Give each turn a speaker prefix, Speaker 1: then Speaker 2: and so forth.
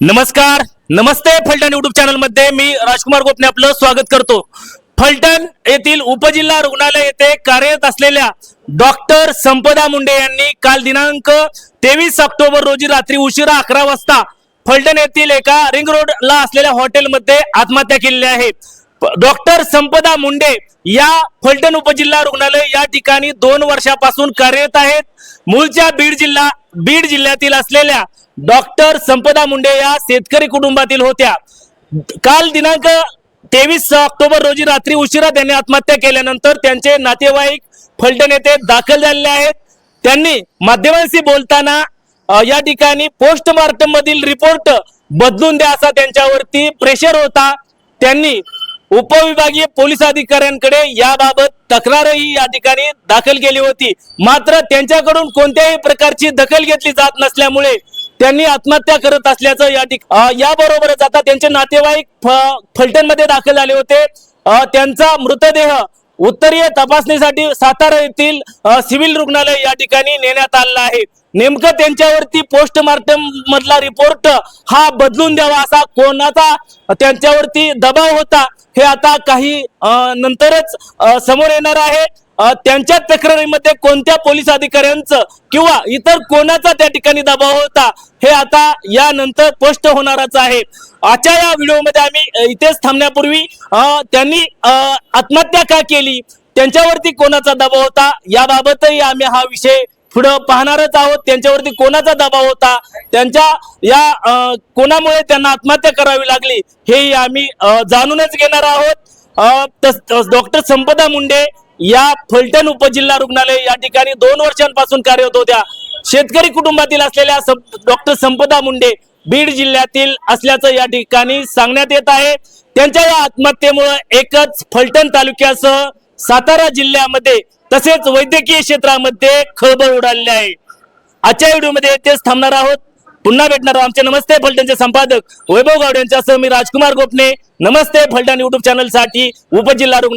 Speaker 1: नमस्कार नमस्ते फलटण युट्यूब चॅनलमध्ये. मी राजकुमार गोपने आपलं स्वागत करतो. फलटण येथील उपजिल्हा रुग्णालय येथे कार्यरत असलेल्या डॉक्टर संपदा मुंडे यांनी काल दिनांक तेवीस ऑक्टोबर रोजी रात्री उशिरा अकरा वाजता फलटण येथील एका रिंग रोडला असलेल्या हॉटेलमध्ये आत्महत्या केलेली आहे. डॉक्टर संपदा मुंडे या फलटण उपजिल्हा रुग्णालय या ठिकाणी दोन वर्षापासून कार्यरत आहेत. मूळच्या बीड जिल्हा बीड जिल्ह्यातील असलेल्या डॉक्टर संपदा मुंडे या शेतकरी कुटुंबातील होत्या. काल दिनांक तेवीस ऑक्टोबर रोजी रात्री उशिरा त्यांनी आत्महत्या केल्यानंतर त्यांचे नातेवाईक फलटण येथे दाखल झालेले आहेत. त्यांनी माध्यमांशी बोलताना या ठिकाणी पोस्टमार्टम मधील रिपोर्ट बदलून द्या असा त्यांच्यावरती प्रेशर होता. त्यांनी उपविभागीय पोलीस अधिकाऱ्यांकडे याबाबत तक्रारही या ठिकाणी दाखल केली होती. मात्र त्यांच्याकडून कोणत्याही प्रकारची दखल घेतली जात नसल्यामुळे त्यांनी आत्महत्या करत असल्याचं या ठिकाणी याबरोबरच आता त्यांचे नातेवाईक फलटणमध्ये दाखल झाले होते. त्यांचा मृतदेह उत्तरीय तपासणीसाठी सातारा येथील सिव्हिल रुग्णालय या ठिकाणी नेण्यात आलेला आहे. नेमकं त्यांच्यावरती पोस्टमार्टम मधला रिपोर्ट हा बदलून द्यावा असा कोणाचा त्यांच्यावरती दबाव होता हे आता काही नंतरच समोर येणार आहे. त्यांच्या तक्रारीमध्ये कोणत्या पोलीस अधिकाऱ्यांचं किंवा इतर कोणाचा त्या ठिकाणी दबाव होता हे आता यानंतर स्पष्ट होणारच आहे. आजच्या या व्हिडिओमध्ये आम्ही इथेच थांबण्यापूर्वी त्यांनी आत्महत्या का केली त्यांच्यावरती कोणाचा दबाव होता याबाबतही आम्ही हा विषय पुढं पाहणारच आहोत. त्यांच्यावरती कोणाचा दबाव होता त्यांच्या या कोणामुळे त्यांना आत्महत्या करावी लागली हेही आम्ही जाणूनच घेणार आहोत. डॉक्टर संपदा मुंडे या फलटण उपजिल्हा रुग्णालय या ठिकाणी दोन वर्षांपासून कार्यरत होत्या. शेतकरी कुटुंबातील असलेल्या डॉक्टर संपदा मुंडे बीड जिल्ह्यातील असल्याचं या ठिकाणी सांगण्यात येत आहे. त्यांच्या या आत्महत्येमुळे एकच फलटण तालुक्यासह सातारा जिल्ह्यामध्ये तसेच वैद्यकीय क्षेत्रामध्ये खळबळ उडाली आहे. आजच्या व्हिडिओमध्ये तेच थांबणार आहोत. पुन्हा भेटणार आमचे नमस्ते फलटणचे संपादक वैभव गावडे यांच्यासह मी राजकुमार गोपने. नमस्ते फलटण युट्यूब चॅनलसाठी उपजिल्हा रुग्ण